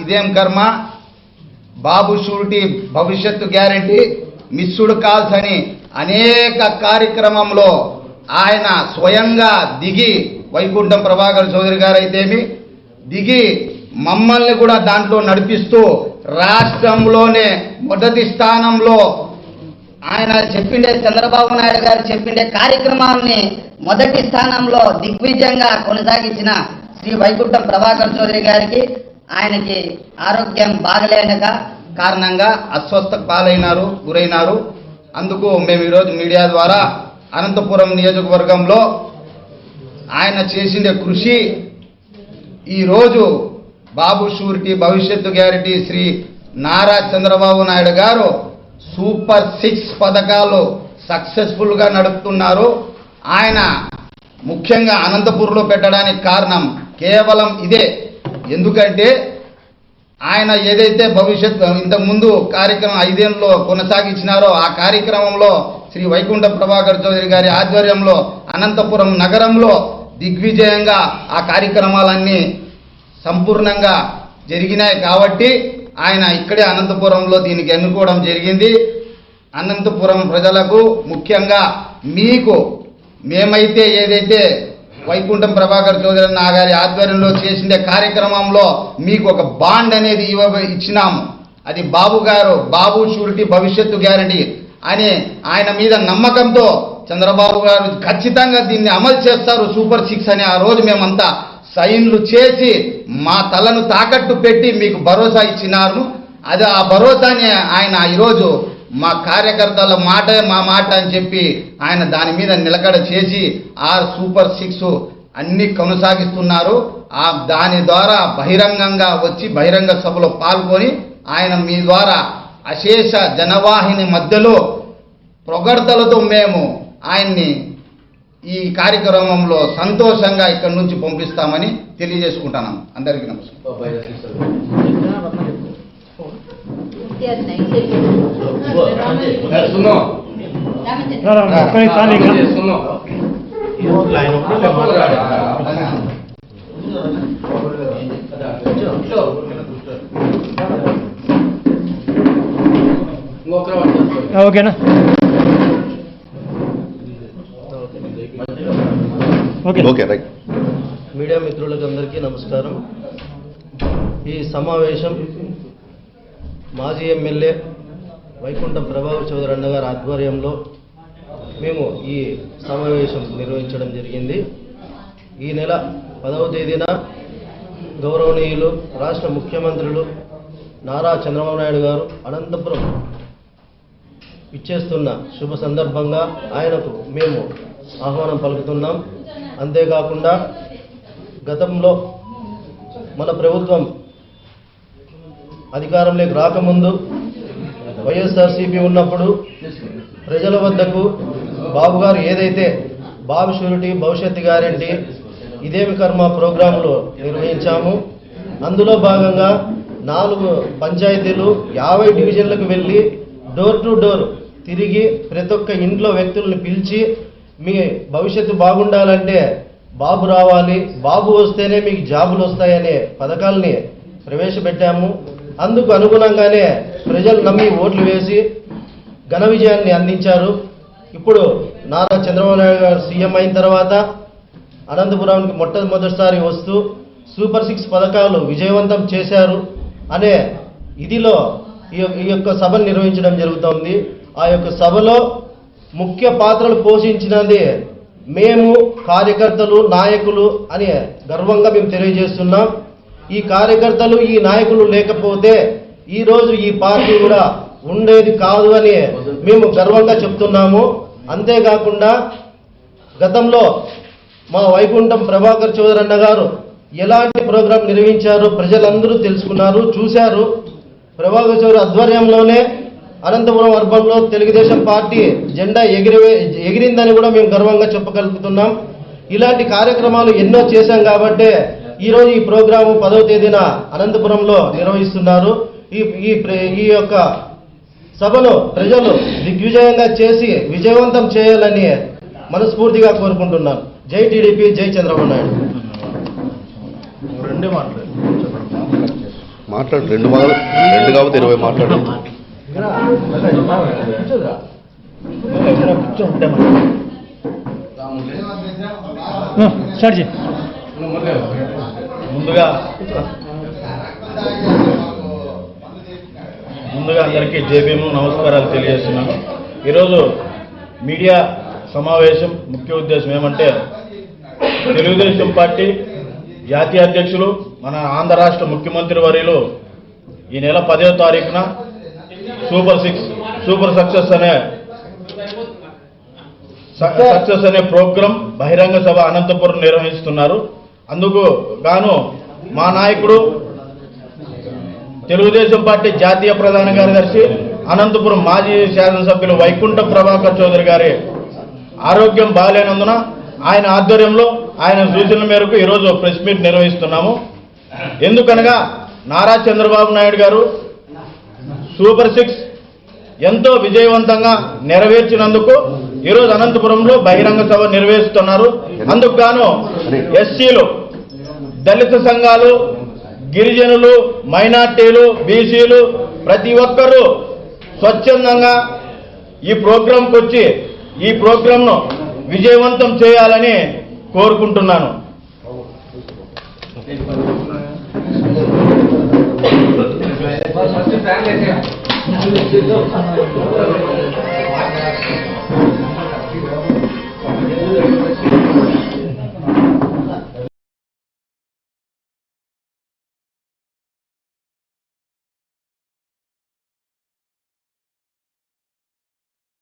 ఇదేం కర్మ? బాబు షూరిటీ భవిష్యత్తు గ్యారంటీ మిస్సుడ్ కాల్స్ అని అనేక కార్యక్రమంలో ఆయన స్వయంగా దిగి వైకుంఠం ప్రభాకర్ చౌదరి గారు అయితేమి దిగి మమ్మల్ని కూడా దాంట్లో నడిపిస్తూ రాష్ట్రంలోనే మొదటి స్థానంలో ఆయన చెప్పిండే చంద్రబాబు నాయుడు గారు చెప్పిండే కార్యక్రమాలని మొదటి స్థానంలో దిగ్విజయంగా కొనసాగించిన శ్రీ వైకుంఠం ప్రభాకర్ చౌదరి గారికి ఆయనకి ఆరోగ్యం బాగలేనక కారణంగా అస్వస్థ పాలైనారు గురైనారు. అందుకు మేము ఈరోజు మీడియా ద్వారా అనంతపురం నియోజకవర్గంలో ఆయన చేసిన కృషి ఈరోజు బాబు షూరిటీ భవిష్యత్తు guarantee Shri Nara Chandrababu Naidu garu super six పథకాలు సక్సెస్ఫుల్గా నడుపుతున్నారు. ఆయన ముఖ్యంగా అనంతపూర్లో పెట్టడానికి కారణం కేవలం ఇదే. ఎందుకంటే ఆయన ఏదైతే భవిష్యత్ ఇంతకుముందు కార్యక్రమం ఐదేళ్ళలో కొనసాగించినారో ఆ కార్యక్రమంలో శ్రీ వైకుంఠ ప్రభాకర్ చౌదరి గారి ఆధ్వర్యంలో అనంతపురం నగరంలో దిగ్విజయంగా ఆ కార్యక్రమాలన్నీ సంపూర్ణంగా జరిగినాయి కాబట్టి ఆయన ఇక్కడే అనంతపురంలో దీనికి ఎన్నుకోవడం జరిగింది. అనంతపురం ప్రజలకు ముఖ్యంగా మీకు మేమైతే ఏదైతే వైకుంఠం ప్రభాకర్ చౌదరి నా గారి ఆధ్వర్యంలో చేసిన కార్యక్రమంలో మీకు ఒక బాండ్ అనేది ఇవ్వ ఇచ్చినాము. అది బాబు గారు బాబు షూరిటీ భవిష్యత్తు గ్యారంటీ అని ఆయన మీద నమ్మకంతో చంద్రబాబు గారు ఖచ్చితంగా దీన్ని అమలు చేస్తారు సూపర్ సిక్స్ అని ఆ రోజు మేమంతా సైన్లు చేసి మా తలను తాకట్టు పెట్టి మీకు భరోసా ఇచ్చినారు అది ఆ భరోసాని ఆయన ఈరోజు మా కార్యకర్తల మాట మా మాట అని చెప్పి ఆయన దాని మీద నిలకడ చేసి ఆ సూపర్ సిక్స్ అన్ని కొనసాగిస్తున్నారు. ఆ దాని ద్వారా బహిరంగంగా వచ్చి బహిరంగ సభలో పాల్గొని ఆయన మీ ద్వారా అశేష జనవాహిని మధ్యలో ప్రొగడ్తలతో మేము ఆయన్ని ఈ కార్యక్రమంలో సంతోషంగా ఇక్కడి నుంచి పంపిస్తామని తెలియజేసుకుంటున్నాం అందరికీ నమస్కారం. ఓకేనా? ఓకే. Okay right. మీడియా మిత్రులకు అందరికీ నమస్కారం. ఈ సమావేశం మాజీ ఎమ్మెల్యే వైకుంఠం ప్రభావ చౌదరి అన్న గారి ఆధ్వర్యంలో మేము ఈ సమావేశం నిర్వహించడం జరిగింది. ఈ నెల పదవ తేదీన గౌరవనీయులు రాష్ట్ర ముఖ్యమంత్రులు నారా చంద్రబాబు నాయుడు గారు అనంతపురం ఇచ్చేస్తున్న శుభ సందర్భంగా ఆయనకు మేము ఆహ్వానం పలుకుతున్నాం. అంతేకాకుండా గతంలో మన ప్రభుత్వం అధికారంలోకి రాకముందు వైఎస్ఆర్సీపీ ఉన్నప్పుడు ప్రజల వద్దకు బాబు గారు ఏదైతే బాబు షూరిటీ భవిష్యత్తు గ్యారెంటీ ఇదేమి కర్మ ప్రోగ్రాంలు నిర్వహించాము. అందులో భాగంగా నాలుగు పంచాయతీలు యాభై డివిజన్లకు వెళ్ళి డోర్ టు డోర్ తిరిగి ప్రతి ఒక్క ఇంట్లో వ్యక్తులను పిలిచి మీ భవిష్యత్తు బాగుండాలంటే బాబు రావాలి బాబు వస్తేనే మీకు జాబులు వస్తాయనే పథకాల్ని ప్రవేశపెట్టాము. అందుకు అనుగుణంగానే ప్రజలు నమ్మి ఓట్లు వేసి ఘన విజయాన్ని అందించారు. ఇప్పుడు నారా చంద్రబాబు నాయుడు గారు సీఎం అయిన తర్వాత అనంతపురానికి మొట్టమొదటిసారి వస్తూ సూపర్ సిక్స్ పథకాలు విజయవంతం చేశారు అనే ఇదిలో ఈ యొక్క- ఈ యొక్క సభను నిర్వహించడం జరుగుతోంది. ఆ యొక్క సభలో ముఖ్య పాత్రలు పోషించినది మేము కార్యకర్తలు నాయకులు అని గర్వంగా మేము తెలియజేస్తున్నాం. ఈ కార్యకర్తలు ఈ నాయకులు లేకపోతే ఈ రోజు ఈ పార్టీ కూడా ఉండేది కాదు అని మేము గర్వంగా చెప్తున్నాము. అంతేకాకుండా గతంలో మా వైకుంఠం ప్రభాకర్ చౌదరన్న అన్న గారు ఎలాంటి ప్రోగ్రాం నిర్వహించారో ప్రజలందరూ తెలుసుకున్నారు చూశారు. ప్రభాకర్ చౌదరి ఆధ్వర్యంలోనే అనంతపురం అర్బంలో తెలుగుదేశం పార్టీ జెండా ఎగిరివే ఎగిరిందని కూడా మేము గర్వంగా చెప్పగలుగుతున్నాం. ఇలాంటి కార్యక్రమాలు ఎన్నో చేశాం కాబట్టే ఈరోజు ఈ ప్రోగ్రాము పదవ తేదీన అనంతపురంలో నిర్వహిస్తున్నారు ఈ ఈ ప్ర- ఈ యొక్క సభను ప్రజలు దిగ్విజయంగా చేసి విజయవంతం చేయాలని మనస్ఫూర్తిగా కోరుకుంటున్నాను జై టీడీపీ జై చంద్రబాబు నాయుడు రెండే మాట్లాడు మాట్లాడు రెండు రెండు కాబట్టి ఇరవై మాట్లాడు ఆ, స్టార్ట్ చేయి ముందుగా ముందుగా అందరికీ జేబీఎం నమస్కారాలు తెలియజేస్తున్నాను. ఈరోజు మీడియా సమావేశం ముఖ్య ఉద్దేశం ఏమంటే తెలుగుదేశం పార్టీ జాతీయ అధ్యక్షులు మన ఆంధ్ర రాష్ట్ర ముఖ్యమంత్రి వర్యులు ఈ నెల పదో తారీఖున సూపర్ సిక్స్ సూపర్ సక్సెస్ అనే సక్సెస్ అనే ప్రోగ్రాం బహిరంగ సభ అనంతపురం నిర్వహిస్తున్నారు. అందుకు గాను మా నాయకుడు తెలుగుదేశం పార్టీ జాతీయ ప్రధాన కార్యదర్శి అనంతపురం మాజీ శాసనసభ్యులు వైకుంఠ ప్రభాకర్ చౌదరి గారి ఆరోగ్యం బాగాలేనందున ఆయన ఆధ్వర్యంలో ఆయన సూచనల మేరకు ఈరోజు ప్రెస్ మీట్ నిర్వహిస్తున్నాము. ఎందుకనగా నారా చంద్రబాబు నాయుడు గారు సూపర్ సిక్స్ ఎంతో విజయవంతంగా నెరవేర్చినందుకు ఈరోజు అనంతపురంలో బహిరంగ సభ నిర్వహిస్తున్నారు. అందుకు గాను ఎస్సీలు దళిత సంఘాలు గిరిజనులు మైనార్టీలు బీసీలు ప్రతి ఒక్కరూ స్వచ్ఛందంగా ఈ ప్రోగ్రాంకి వచ్చి ఈ ప్రోగ్రాంను విజయవంతం చేయాలని కోరుకుంటున్నాను.